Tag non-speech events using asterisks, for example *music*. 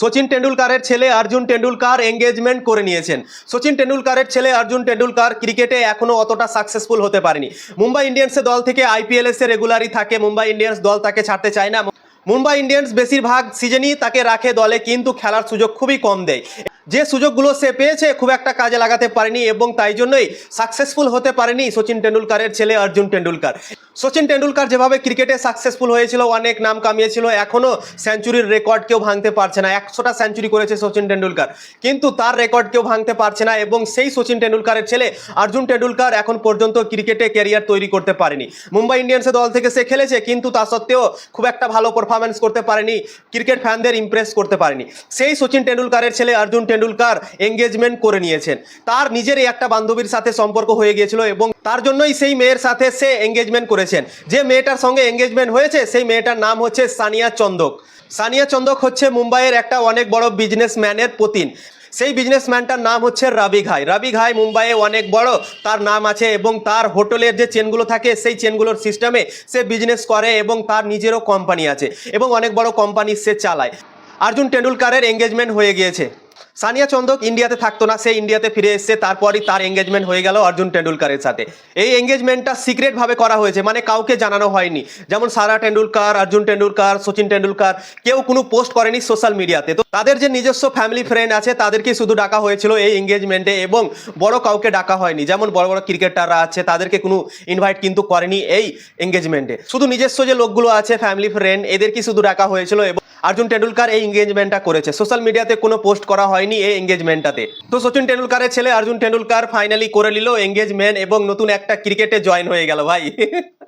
সচিন টেন্ডুলকারের ছেলে অর্জুন টেন্ডুলকার এঙ্গেজমেন্ট করে নিয়েছেন। সচিন টেন্ডুলকারের ছেলে অর্জুন টেন্ডুলকার ক্রিকেটে এখনও অতটা সাকসেসফুল হতে পারেনি। মুম্বাই ইন্ডিয়ান্সের দল থেকে আইপিএলএসে রেগুলারই থাকে। মুম্বাই ইন্ডিয়ান্স দল তাকে ছাড়তে চায় না। মুম্বাই ইন্ডিয়ান্স বেশিরভাগ সিজনই তাকে রাখে দলে, কিন্তু খেলার সুযোগ খুবই কম দেয়। যে সুযোগগুলো সে পেয়েছে খুব একটা কাজে লাগাতে পারেনি এবং তাই জন্যই সাকসেসফুল হতে পারেনি সচিন টেন্ডুলকারের ছেলে অর্জুন টেন্ডুলকার সচিন টেন্ডুলকার যেভাবে ক্রিকেটে সাকসেসফুল হয়েছিল, অনেক নাম কামিয়েছিল এখনও সেঞ্চুরির রেকর্ড কেউ ভাঙতে পারছে না। একশোটা সেঞ্চুরি করেছে সচিন টেন্ডুলকার কিন্তু তার রেকর্ড কেউ ভাঙতে পারছে না এবং সেই সচিন টেন্ডুলকারের ছেলে অর্জুন টেন্ডুলকার এখন পর্যন্ত ক্রিকেটে ক্যারিয়ার তৈরি করতে পারেনি। মুম্বাই ইন্ডিয়ান্সের দল থেকে সে খেলেছে, কিন্তু তা সত্ত্বেও খুব একটা ভালো পারফরমেন্স করতে পারেনি, ক্রিকেট ফ্যানদের ইমপ্রেস করতে পারেনি। সেই সচিন টেন্ডুলকারের ছেলে অর্জুন টেন্ডুলকার এঙ্গেজমেন্ট করে নিয়েছেন। তার নিজেরই একটা বান্ধবীর সাথে সম্পর্ক হয়ে গিয়েছিল এবং তার জন্যই সেই মেয়ের সাথে সে এঙ্গেজমেন্ট করেছেন। যে মেয়েটার সঙ্গে এঙ্গেজমেন্ট হয়েছে, সেই মেয়েটার নাম হচ্ছে সানিয়া চন্দক। সানিয়া চন্দক হচ্ছে মুম্বাইয়ের একটা অনেক বড় বিজনেসম্যানের পতিন। সেই বিজনেসম্যানটার নাম হচ্ছে রাবি ঘাই। রাবি ঘাই মুম্বাইয়ে অনেক বড়, তার নাম আছে এবং তার হোটেলের যে চেনগুলো থাকে, সেই চেনগুলোর সিস্টেমে সে বিজনেস করে এবং তার নিজেরও কোম্পানি আছে এবং অনেক বড় কোম্পানি সে চালায়। অর্জুন টেন্ডুলকারের এঙ্গেজমেন্ট হয়ে গিয়েছে। সানিয়া চন্দক ইন্ডিয়াতে থাকতো না, সে ইন্ডিয়াতে ফিরে এসছে, তারপরই তার এঙ্গেজমেন্ট হয়ে গেল অর্জুন টেন্ডুলকারের সাথে। এই এঙ্গেজমেন্টটা সিক্রেট ভাবে করা হয়েছে মানে কাউকে জানানো হয়নি। যেমন সারা টেন্ডুলকার, অর্জুন টেন্ডুলকার, সচিন টেন্ডুলকার, কেউ কোনো পোস্ট করেনি সোশ্যাল মিডিয়াতে তো তাদের যে নিজস্ব ফ্যামিলি ফ্রেন্ড আছে, তাদেরকে শুধু ডাকা হয়েছিল এই এঙ্গেজমেন্টে এবং বড় কাউকে ডাকা হয়নি। যেমন বড় বড় ক্রিকেটাররা আছে, তাদেরকে কোনো ইনভাইট কিন্তু করেনি এই এঙ্গেজমেন্টে শুধু নিজস্ব যে লোকগুলো আছে ফ্যামিলি ফ্রেন্ড এদেরকে শুধু ডাকা হয়েছিল এবং অর্জুন টেন্ডুলকার এই এঙ্গেজমেন্টটা করেছে। সোশ্যাল মিডিয়াতে কোনো পোস্ট করা হয়নি এই এঙ্গেজমেন্টটাতে তো সচিন টেন্ডুলকারের ছেলে অর্জুন টেন্ডুলকার ফাইনালি করে নিল এঙ্গেজমেন্ট এবং নতুন একটা ক্রিকেটে জয়েন হয়ে গেল ভাই। *laughs*